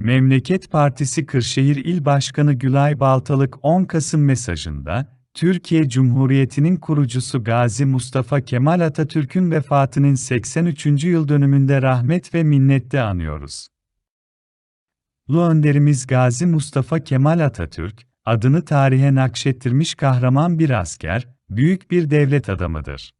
Memleket Partisi Kırşehir İl Başkanı Gülay Baltalık 10 Kasım mesajında, Türkiye Cumhuriyeti'nin kurucusu Gazi Mustafa Kemal Atatürk'ün vefatının 83. yıl dönümünde rahmet ve minnetle anıyoruz. Ulu önderimiz Gazi Mustafa Kemal Atatürk, adını tarihe nakşettirmiş kahraman bir asker, büyük bir devlet adamıdır.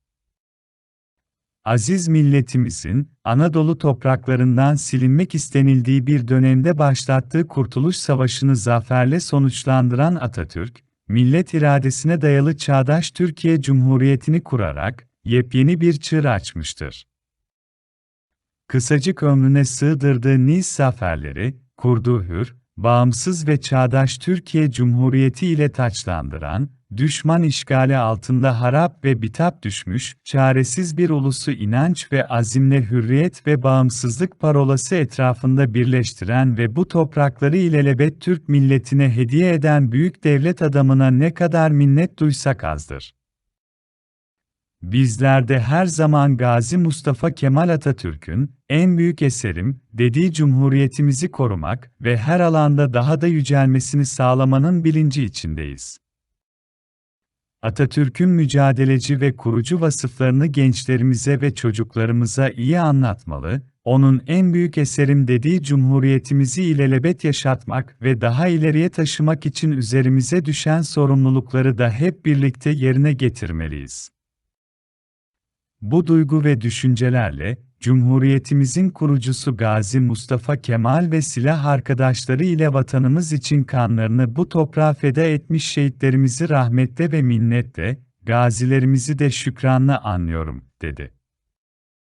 Aziz milletimizin, Anadolu topraklarından silinmek istenildiği bir dönemde başlattığı Kurtuluş Savaşı'nı zaferle sonuçlandıran Atatürk, millet iradesine dayalı çağdaş Türkiye Cumhuriyeti'ni kurarak, yepyeni bir çığır açmıştır. Kısacık ömrüne sığdırdığı Nice zaferleri, kurduğu hür, bağımsız ve çağdaş Türkiye Cumhuriyeti ile taçlandıran, düşman işgali altında harap ve bitap düşmüş, çaresiz bir ulusu inanç ve azimle hürriyet ve bağımsızlık parolası etrafında birleştiren ve bu toprakları ilelebet Türk milletine hediye eden büyük devlet adamına ne kadar minnet duysak azdır. Bizler de her zaman Gazi Mustafa Kemal Atatürk'ün en büyük eserim dediği cumhuriyetimizi korumak ve her alanda daha da yücelmesini sağlamanın bilinci içindeyiz. Atatürk'ün mücadeleci ve kurucu vasıflarını gençlerimize ve çocuklarımıza iyi anlatmalı, onun en büyük eserim dediği cumhuriyetimizi ilelebet yaşatmak ve daha ileriye taşımak için üzerimize düşen sorumlulukları da hep birlikte yerine getirmeliyiz. Bu duygu ve düşüncelerle, Cumhuriyetimizin kurucusu Gazi Mustafa Kemal ve silah arkadaşları ile vatanımız için kanlarını bu toprağa feda etmiş şehitlerimizi rahmetle ve minnetle, gazilerimizi de şükranla anlıyorum, dedi.